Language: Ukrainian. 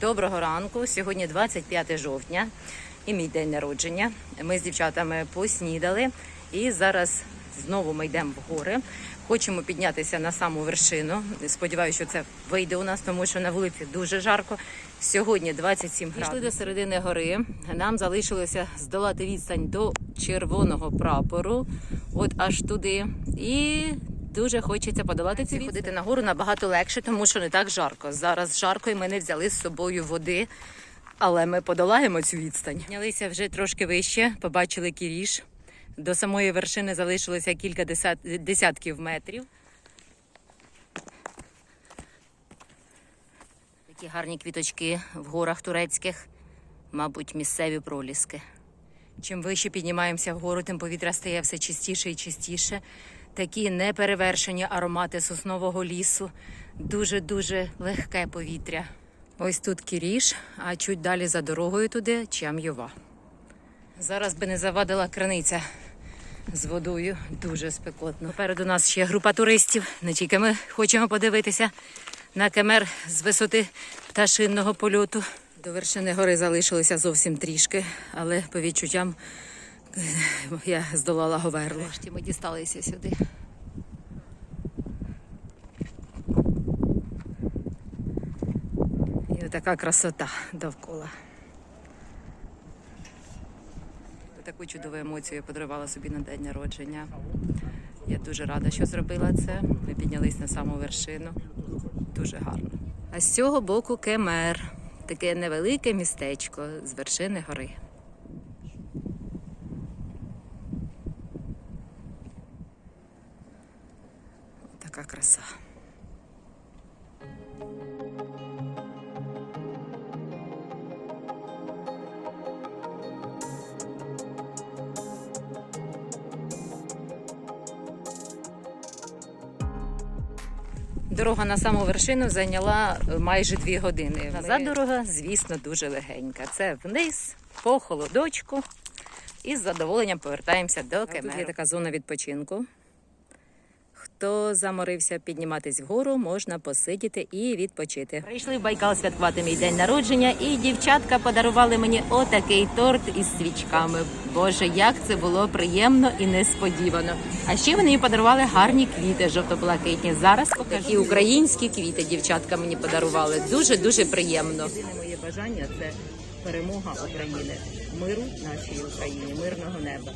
Доброго ранку. Сьогодні 25 жовтня і мій день народження. Ми з дівчатами поснідали і зараз знову ми йдемо в гори. Хочемо піднятися на саму вершину. Сподіваюся, що це вийде у нас, тому що на вулиці дуже жарко. Сьогодні 27 градусів. Пішли до середини гори. Нам залишилося здолати відстань до червоного прапору, от аж туди. І дуже хочеться подолати ці ходити на гору набагато легше, тому що не так жарко. Зараз жарко, і ми не взяли з собою води. Але ми подолаємо цю відстань. Піднялися вже трошки вище, побачили кіріш. До самої вершини залишилося кілька десят- десятків метрів. Такі гарні квіточки в горах турецьких, мабуть, місцеві проліски. Чим вище піднімаємося вгору, тим повітря стає все чистіше і чистіше. Такі неперевершені аромати соснового лісу. Дуже-дуже легке повітря. Ось тут Кіріш, а чуть далі за дорогою туди Чам'йова. Зараз би не завадила криниця з водою. Дуже спекотно. Попереду нас ще група туристів. Не тільки ми хочемо подивитися на кемер з висоти пташинного польоту. До вершини гори залишилося зовсім трішки, але по відчуттям е, я здолала говерло. Нарешті ми дісталися сюди. І така красота довкола. Таку чудову емоцію я подарувала собі на день народження. Я дуже рада, що зробила це. Ми піднялись на саму вершину. Дуже гарно. А з цього боку Кемер. Таке невелике містечко з вершини гори. Така краса. Дорога на саму вершину зайняла е, майже дві години. Назад дорога, звісно, дуже легенька. Це вниз, по холодочку, і з задоволенням повертаємося до Кемеру. Тут є така зона відпочинку. Хто заморився підніматись вгору, можна посидіти і відпочити. Прийшли в Байкал святкувати мій день народження, і дівчатка подарували мені отакий торт із свічками. Боже, як це було приємно і несподівано. А ще вони мені подарували гарні квіти жовто-блакитні. Зараз покажу. І українські квіти дівчатка мені подарували. Дуже дуже приємно. Моє бажання це перемога України, миру нашій Україні, мирного неба.